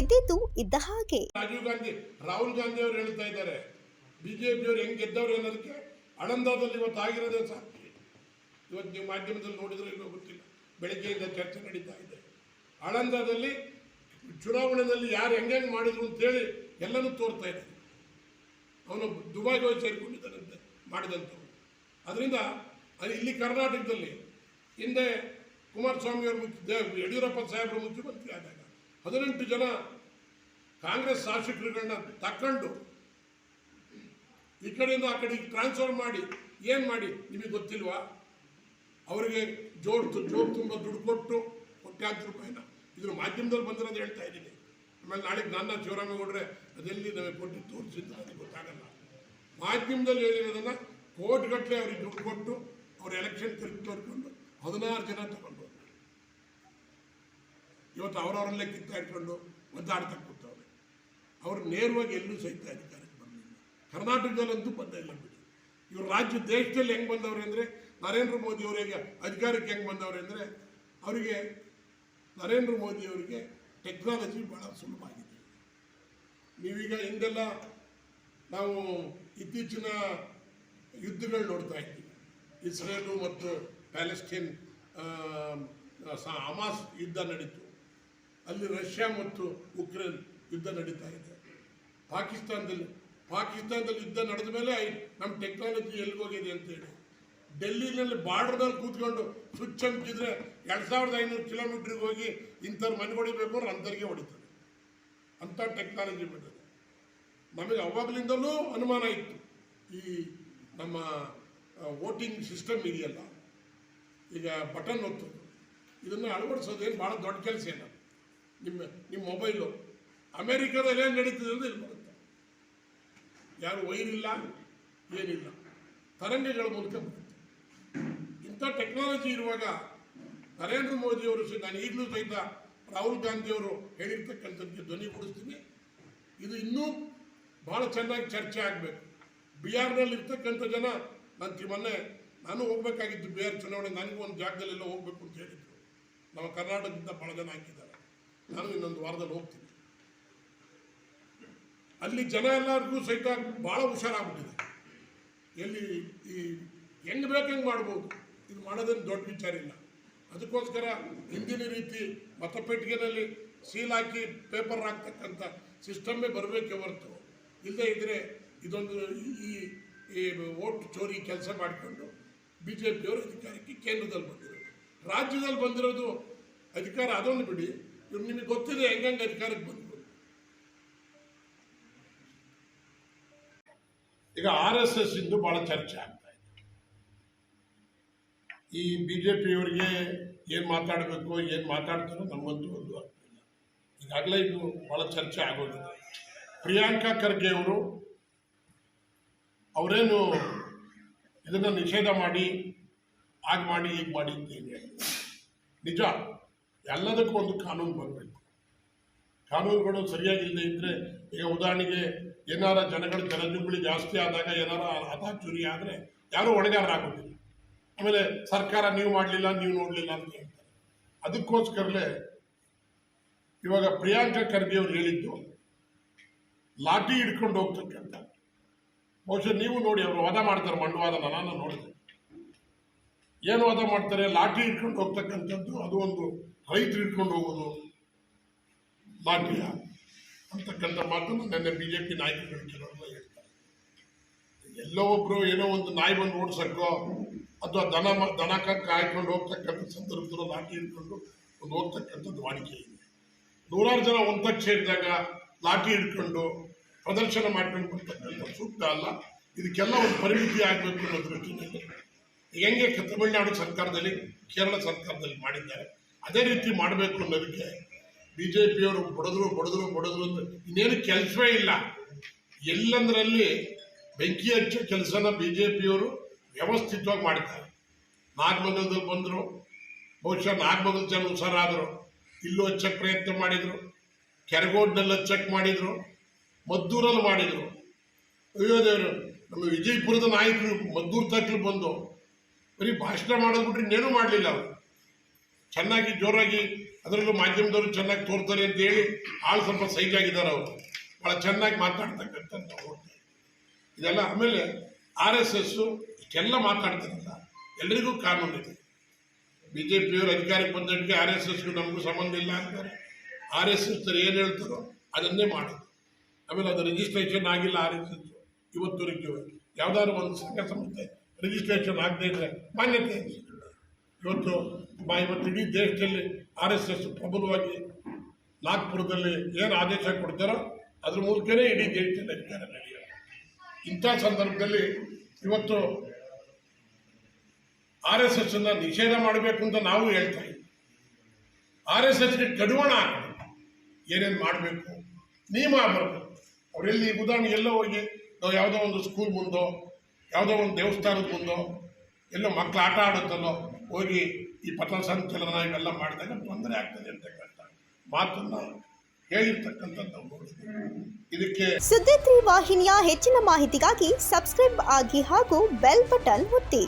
ಇದ್ದಿದ್ದು ಇದ್ದ ಹಾಗೆ. ರಾಜೀವ್ ಗಾಂಧಿ, ರಾಹುಲ್ ಗಾಂಧಿ ಅವರು ಹೇಳ್ತಾ ಇದ್ದಾರೆ, ಬಿಜೆಪಿ ಅವರು ಹೆಂಗ್ ಗೆದ್ದವ್ರು ಅನ್ನೋದಕ್ಕೆ ಆಳಂದದಲ್ಲಿ ಇವತ್ತು ಆಗಿರೋದೇ ಸಾಕ್ಷಿ ಇವತ್ತು ನೀವು ಮಾಧ್ಯಮದಲ್ಲಿ ನೋಡಿದ್ರೆ ಇನ್ನೂ ಗೊತ್ತಿಲ್ಲ. ಬೆಳಗ್ಗೆಯಿಂದ ಚರ್ಚೆ ನಡೀತಾ ಇದೆ. ಆಳಂದದಲ್ಲಿ ಚುನಾವಣೆಯಲ್ಲಿ ಯಾರು ಹೆಂಗೆಂಗ್ ಮಾಡಿದ್ರು ಅಂತೇಳಿ ಎಲ್ಲನೂ ತೋರ್ತಾ ಇದೆ. ಅವನು ದುಬೈ ಹೋಗಿ ಸೇರಿಕೊಂಡಿದ್ದಾನಂತೆ, ಮಾಡಿದಂಥವ್ರು. ಅದರಿಂದ ಅದು ಇಲ್ಲಿ ಕರ್ನಾಟಕದಲ್ಲಿ ಹಿಂದೆ ಕುಮಾರಸ್ವಾಮಿ ಅವರು ಮುಖ್ಯ, ಯಡಿಯೂರಪ್ಪ ಸಾಹೇಬರು ಮುಖ್ಯಮಂತ್ರಿ ಆದಾಗ ಹದಿನೆಂಟು ಜನ ಕಾಂಗ್ರೆಸ್ ಶಾಸಕರುಗಳನ್ನ ತಕ್ಕೊಂಡು ಈ ಕಡೆಯಿಂದ ಆ ಕಡೆಗೆ ಟ್ರಾನ್ಸ್ಫರ್ ಮಾಡಿ, ಏನು ಮಾಡಿ ನಿಮಗೆ ಗೊತ್ತಿಲ್ವಾ? ಅವರಿಗೆ ಜೋರ್ ಜೋರ್ ತುಂಬ ದುಡ್ಡು ಕೊಟ್ಟು ಕೋಟ್ಯಾಂತರ ರೂಪಾಯಿನ. ಇದ್ರ ಮಾಧ್ಯಮದಲ್ಲಿ ಬಂದಿರೋದು ಹೇಳ್ತಾ ಇದ್ದೀನಿ. ಆಮೇಲೆ ನಾಳೆ ನನ್ನ ಶಿವರಾಮೇಗೌಡ್ರೆ ಅದೆಲ್ಲಿ ನಮಗೆ ಕೊಟ್ಟು ತೋರಿಸಿದ್ದು ನನಗೆ ಗೊತ್ತಾಗಲ್ಲ. ಮಾಧ್ಯಮದಲ್ಲಿ ಹೇಳಿರೋದನ್ನ ಕೋಟ್ಗಟ್ಟಲೆ ಅವ್ರಿಗೆ ದುಡ್ಡು ಕೊಟ್ಟು ಅವ್ರ ಎಲೆಕ್ಷನ್ ತಿರುಗಿ ತೋರ್ಕೊಂಡು ಹದಿನಾರು ಜನ ತಗೊಂಡು. ಇವತ್ತು ಅವರವರಲ್ಲೇ ಕಿತ್ತಾಡ್ಕೊಂಡು ಒದ್ದಾಡ್ತಾ ಕೂತವ್ರೆ. ಅವರು ನೇರವಾಗಿ ಎಲ್ಲೂ ಸಹಿತ ಅಧಿಕಾರಕ್ಕೆ ಬರಲಿಲ್ಲ ಕರ್ನಾಟಕದಲ್ಲಂತೂ ಬಂದಿಲ್ಲ ಬಿಡಿ. ಇವರು ರಾಜ್ಯ ದೇಶದಲ್ಲಿ ಹೆಂಗೆ ಬಂದವ್ರೆ ಅಂದರೆ ನರೇಂದ್ರ ಮೋದಿ ಅವರಿಗೆ ಅಧಿಕಾರಕ್ಕೆ ಹೆಂಗೆ ಬಂದವ್ರೆ ಅಂದರೆ ಅವರಿಗೆ ನರೇಂದ್ರ ಮೋದಿ ಅವರಿಗೆ ಟೆಕ್ನಾಲಜಿ ಭಾಳ ಸುಲಭ ಆಗಿದೆ ನೀವೀಗ ಹಿಂದೆಲ್ಲ ನಾವು ಇತ್ತೀಚಿನ ಯುದ್ಧಗಳು ನೋಡ್ತಾ ಇದ್ದೀವಿ. ಇಸ್ರೇಲು ಮತ್ತು ಪ್ಯಾಲೆಸ್ಟೀನ್ ಅಮಾಸ್ ಯುದ್ಧ ನಡೀತು. ಅಲ್ಲಿ ರಷ್ಯಾ ಮತ್ತು ಉಕ್ರೇನ್ ಯುದ್ಧ ನಡೀತಾ ಇದೆ. ಪಾಕಿಸ್ತಾನದಲ್ಲಿ ಪಾಕಿಸ್ತಾನದಲ್ಲಿ ಯುದ್ಧ ನಡೆದ ಮೇಲೆ ನಮ್ಮ ಟೆಕ್ನಾಲಜಿ ಎಲ್ಲಿಗೋಗಿದೆ ಅಂತೇಳಿ ಡೆಲ್ಲಿನಲ್ಲಿ ಬಾರ್ಡರ್ನಲ್ಲಿ ಕೂತ್ಕೊಂಡು ಸ್ವಿಚ್ ಹಂಚಿದ್ರೆ ಎರಡು ಸಾವಿರದ ಐನೂರು ಕಿಲೋಮೀಟ್ರಿಗೆ ಹೋಗಿ ಇಂಥವ್ರು ಮನೆ ಹೊಡಿಬೇಕು ಅಂದ್ರೆ ಅಂಥವ್ರಿಗೆ ಹೊಡಿತಾರೆ. ಅಂಥ ಟೆಕ್ನಾಲಜಿ ಬಂದಿದೆ. ನಮಗೆ ಅವಾಗಲಿಂದಲೂ ಅನುಮಾನ ಇತ್ತು. ಈ ನಮ್ಮ ವೋಟಿಂಗ್ ಸಿಸ್ಟಮ್ ಇದೆಯಲ್ಲ. ಈಗ ಬಟನ್ ಒತ್ತು. ಇದನ್ನು ಅಳವಡಿಸೋದೇನು ಭಾಳ ದೊಡ್ಡ ಕೆಲಸ ಏನು ನಿಮ್ಮ ನಿಮ್ಮ ಮೊಬೈಲು ಅಮೇರಿಕಾದಲ್ಲಿ ಏನು ನಡೀತದೆ ಅಂದ್ರೆ ಇಲ್ಲಿ ಬರುತ್ತೆ ಯಾರು ವೈರಿಲ್ಲ ಏನಿಲ್ಲ. ತರಂಗಗಳ ಮೂಲಕ ಬರುತ್ತೆ ಇಂಥ ಟೆಕ್ನಾಲಜಿ ಇರುವಾಗ ನರೇಂದ್ರ ಮೋದಿಯವರು ಸಹ, ನಾನು ಈಗಲೂ ಸಹಿತ ರಾಹುಲ್ ಗಾಂಧಿಯವರು ಧ್ವನಿ ಕೊಡಿಸ್ತೀನಿ. ಇದು ಇನ್ನೂ ಭಾಳ ಚೆನ್ನಾಗಿ ಚರ್ಚೆ ಆಗಬೇಕು. ಬಿಹಾರ್ನಲ್ಲಿ ಇರ್ತಕ್ಕಂಥ ಜನ, ನಾನು ಮೊನ್ನೆ ನಾನು ಹೋಗಬೇಕಾಗಿತ್ತು ಬಿಹಾರ್ ಚುನಾವಣೆ, ನನಗೂ ಒಂದು ಜಾಗದಲ್ಲೆಲ್ಲ ಹೋಗ್ಬೇಕು ಅಂತ ಹೇಳಿದ್ರು. ನಮ್ಮ ಕರ್ನಾಟಕದಿಂದ ಭಾಳ ಜನ ಹಾಕಿದ್ದಾರೆ. ನಾನು ಇನ್ನೊಂದು ವಾರದಲ್ಲಿ ಹೋಗ್ತೀನಿ. ಅಲ್ಲಿ ಜನ ಎಲ್ಲರಿಗೂ ಸಹಿತ ಭಾಳ ಹುಷಾರಾಗ್ಬಿಟ್ಟಿದೆ. ಎಲ್ಲಿ ಈ ಹೆಂಗೆ ಬೇಕು ಹೆಂಗೆ ಮಾಡ್ಬೋದು? ಇದು ಮಾಡೋದೇನು ದೊಡ್ಡ ವಿಚಾರ ಇಲ್ಲ. ಅದಕ್ಕೋಸ್ಕರ ಹಿಂದಿನ ರೀತಿ ಮತಪೆಟ್ಟಿಗೆನಲ್ಲಿ ಸೀಲ್ ಹಾಕಿ ಪೇಪರ್ ಹಾಕ್ತಕ್ಕಂಥ ಸಿಸ್ಟಮ್ಮೇ ಬರಬೇಕೆ ಹೊರತು. ಇಲ್ಲದೇ ಇದ್ದರೆ ಇದೊಂದು ಈ ಈ ಓಟ್ ಚೋರಿ ಕೆಲಸ ಮಾಡಿಕೊಂಡು ಬಿ ಜೆ ಪಿಯವರು ಅಧಿಕಾರಕ್ಕೆ ಕೇಂದ್ರದಲ್ಲಿ ಬಂದಿರೋದು. ರಾಜ್ಯದಲ್ಲಿ ಬಂದಿರೋದು ಅಧಿಕಾರ ಅದೊಂದು ಬಿಡಿ. ಇವ್ರು ನಿಮಗೆ ಗೊತ್ತಿದೆ ಹೆಂಗಂಗೆ ಅಧಿಕಾರಕ್ಕೆ ಬಂದರು ಈಗ ಆರ್ ಎಸ್ ಎಸ್ ಇಂದು ಬಹಳ ಚರ್ಚೆ ಆಗ್ತಾ ಇದೆ. ಈ ಬಿಜೆಪಿಯವರಿಗೆ ಏನು ಮಾತಾಡಬೇಕು, ಏನು ಮಾತಾಡ್ತಾರೋ ನಮಗಂತೂ ಒಂದು ಆಗ್ತಿಲ್ಲ ಈಗಾಗಲೇ ಇದು ಬಹಳ ಚರ್ಚೆ ಆಗೋಗಿದೆ. ಪ್ರಿಯಾಂಕಾ ಖರ್ಗೆ ಅವರು ಅವರೇನು ಇದನ್ನು ನಿಷೇಧ ಮಾಡಿ, ಹಾಗೆ ಮಾಡಿ ಈಗ ಮಾಡಿ ನಿಜ? ಎಲ್ಲದಕ್ಕೂ ಒಂದು ಕಾನೂನು ಬರಬೇಕು. ಕಾನೂನುಗಳು ಸರಿಯಾಗಿಲ್ಲದೆ ಇದ್ದರೆ ಈಗ ಉದಾಹರಣೆಗೆ ಏನಾರ ಜನಗಳ ಜನಜುಂಬಳಿ ಜಾಸ್ತಿ ಆದಾಗ ಏನಾರ ಹತಾಚುರಿ ಆದರೆ ಯಾರೂ ಹೊಣೆಗಾರರಾಗೋದಿಲ್ಲ. ಆಮೇಲೆ ಸರ್ಕಾರ ನೀವು ಮಾಡಲಿಲ್ಲ, ನೀವು ನೋಡಲಿಲ್ಲ ಅಂತ ಹೇಳ್ತಾರೆ. ಅದಕ್ಕೋಸ್ಕರಲೇ ಇವಾಗ ಪ್ರಿಯಾಂಕಾ ಖರ್ಗೆ ಅವ್ರು ಹೇಳಿದ್ದು, ಲಾಠಿ ಹಿಡ್ಕೊಂಡು ಹೋಗ್ತಕ್ಕಂಥ. ಬಹುಶಃ ನೀವು ನೋಡಿ, ಅವರು ವಾದ ಮಾಡ್ತಾರೆ ಮಂಡವಾದ ನಾನು ನೋಡಿದೆ. ಏನು ವಾದ ಮಾಡ್ತಾರೆ? ಲಾಠಿ ಇಟ್ಕೊಂಡು ಹೋಗ್ತಕ್ಕಂಥದ್ದು ಅದು ಒಂದು ರೈತರು ಇಟ್ಕೊಂಡು ಹೋಗೋದು ಲಾಠಿಯ ಅಂತಕ್ಕಂಥ ಮಾತನ್ನು ನನ್ನ ಬಿ ಜೆ ಪಿ ನಾಯಕರು ಕೆಲವರೆಲ್ಲ ಹೇಳ್ತಾರೆ. ಎಲ್ಲೋ ಒಬ್ರು ಏನೋ ಒಂದು ನಾಯಿ ಬಂದು ಓಡಿಸಕ್ಕೋ ಅಥವಾ ದನ ದನ ಕಕ್ಕ ಹಾಕೊಂಡು ಹೋಗ್ತಕ್ಕಂಥ ಸಂದರ್ಭದಲ್ಲಿ ಲಾಠಿ ಹಿಡ್ಕೊಂಡು ಒಂದು ಹೋಗ್ತಕ್ಕಂಥದ್ದು ವಾಡಿಕೆ ಇದೆ. ನೂರಾರು ಜನ ಒಂದಕ್ಕೆ ಸೇರಿದಾಗ ಲಾಠಿ ಹಿಡ್ಕೊಂಡು ಪ್ರದರ್ಶನ ಮಾಡ್ಕೊಂಡು ಬರ್ತಕ್ಕಂಥ ಸೂಕ್ತ ಅಲ್ಲ. ಇದಕ್ಕೆಲ್ಲ ಒಂದು ಪರಿಮಿತಿ ಆಗಬೇಕು ಅನ್ನೋ ದೃಷ್ಟಿನಲ್ಲಿ ಹೆಂಗೆ ತಮಿಳುನಾಡು ಸರ್ಕಾರದಲ್ಲಿ, ಕೇರಳ ಸರ್ಕಾರದಲ್ಲಿ ಮಾಡಿದ್ದಾರೆ, ಅದೇ ರೀತಿ ಮಾಡಬೇಕು ಅನ್ನೋದಕ್ಕೆ ಬಿ ಜೆ ಪಿಯವರು ಬಡದ್ರು ಬಡದ್ರು ಬಡದ್ರು ಅಂತ ಇನ್ನೇನು ಕೆಲಸವೇ ಇಲ್ಲ. ಎಲ್ಲಂದ್ರಲ್ಲಿ ಬೆಂಕಿ ಹಚ್ಚೋ ಕೆಲಸನ ಬಿ ಜೆ ಪಿಯವರು ವ್ಯವಸ್ಥಿತವಾಗಿ ಮಾಡ್ತಾರೆ. ನಾಗಮಂಗಲದಲ್ಲಿ ಬಂದರು, ಬಹುಶಃ ನಾಗಮಂಗಲ ಜನ ಹುಷಾರಾದರು ಇಲ್ಲೂ ಹಚ್ಚಕ್ಕೆ ಪ್ರಯತ್ನ ಮಾಡಿದರು, ಕೆರಗೋಡ್ನಲ್ಲಿ ಹಚ್ಚಕ್ಕೆ ಮಾಡಿದರು, ಮದ್ದೂರಲ್ಲಿ ಮಾಡಿದರು. ಅಯ್ಯೋ ದೇವರು, ನಮ್ಮ ವಿಜಯಪುರದ ನಾಯಕರು ಮದ್ದೂರು ತಟ್ಲು ಬಂದು ಬರೀ ಭಾಷಣ ಮಾಡೋದು ಬಿಟ್ರೆ ಇನ್ನೇನು ಮಾಡಲಿಲ್ಲ ಅವರು. ಚೆನ್ನಾಗಿ ಜೋರಾಗಿ ಅದರಲ್ಲೂ ಮಾಧ್ಯಮದವರು ಚೆನ್ನಾಗಿ ತೋರ್ತಾರೆ ಅಂತ ಹೇಳಿ ಆಳು ಸ್ವಲ್ಪ ಸೈಜ್ ಆಗಿದ್ದಾರೆ ಅವರು. ಭಾಳ ಚೆನ್ನಾಗಿ ಮಾತಾಡ್ತಕ್ಕಂಥ. ಇದೆಲ್ಲ ಆಮೇಲೆ ಆರ್ ಎಸ್ ಎಸ್ ಇಷ್ಟೆಲ್ಲ ಮಾತಾಡ್ತಾರಲ್ಲ ಎಲ್ಲರಿಗೂ ಕಾನೂನು ಇದೆ. ಬಿ ಜೆ ಪಿಯವರು ಅಧಿಕಾರಕ್ಕೆ ಬಂದಕ್ಕೆ ಆರ್ ಎಸ್ ಎಸ್ಗೂ ನಮಗೂ ಸಂಬಂಧ ಇಲ್ಲ ಅಂತಾರೆ. ಆರ್ ಎಸ್ ಎಸ್ ಏನು ಹೇಳ್ತಾರೋ ಅದನ್ನೇ ಮಾಡೋದು. ಆಮೇಲೆ ಅದು ರಿಜಿಸ್ಟ್ರೇಷನ್ ಆಗಿಲ್ಲ ಆರ್ ಎಸ್ ಎಸ್ ಇವತ್ತು ಯಾವ್ದಾದ್ರು ಒಂದು ಸಂಘ ಸಂಸ್ಥೆ ರಿಜಿಸ್ಟ್ರೇಷನ್ ಆಗದೆ ಇದ್ರೆ ಮಾನ್ಯತೆ. ಇವತ್ತು ಇವತ್ತು ಇಡೀ ದೇಶದಲ್ಲಿ ಆರ್ ಎಸ್ ಎಸ್ ಪ್ರಬಲವಾಗಿ ನಾಗ್ಪುರದಲ್ಲಿ ಏನು ಆದೇಶ ಕೊಡ್ತಾರೋ ಅದ್ರ ಮೂಲಕನೇ ಇಡೀ ದೇಶದಲ್ಲಿ ಅಧಿಕಾರ ನಡೆಯೋ ಇಂಥ ಸಂದರ್ಭದಲ್ಲಿ ಇವತ್ತು ಆರ್ ಎಸ್ ಎಸ್ ನಿಷೇಧ ಮಾಡಬೇಕು ಅಂತ ನಾವು ಹೇಳ್ತಾ ಇದ್ದೀವಿ. ಆರ್ ಎಸ್ ಎಸ್ಗೆ ಕಡುವಣ ಏನೇನು ಮಾಡಬೇಕು? ನಿಯಮ ಬರಬೇಕು ಅವರೆಲ್ಲಿ ಉದಾಹರಣೆ ಎಲ್ಲೋ ಹೋಗಿ, ನಾವು ಯಾವುದೋ ಒಂದು ಸ್ಕೂಲ್ ಮುಂದೋ ಯಾವುದೋ ಒಂದು ದೇವಸ್ಥಾನದ ಎಲ್ಲೋ ಮಕ್ಕಳು ಆಟ ಆಡುತ್ತಲ್ಲೋ ಹೋಗಿ ಈ ಪಥಸಂಚಲನ ಇವೆಲ್ಲ ಮಾಡಿದಾಗ ತೊಂದರೆ ಆಗ್ತದೆ ಅಂತಕ್ಕಂಥ ಮಾತನ್ನು ಹೇಳಿರ್ತಕ್ಕಂಥದ್ದು ಇದಕ್ಕೆ ಸುದ್ದಿ ವಾಹಿನಿಯ ಹೆಚ್ಚಿನ ಮಾಹಿತಿಗಾಗಿ ಸಬ್ಸ್ಕ್ರೈಬ್ ಆಗಿ ಹಾಗೂ ಬೆಲ್ ಬಟನ್ ಒತ್ತಿ.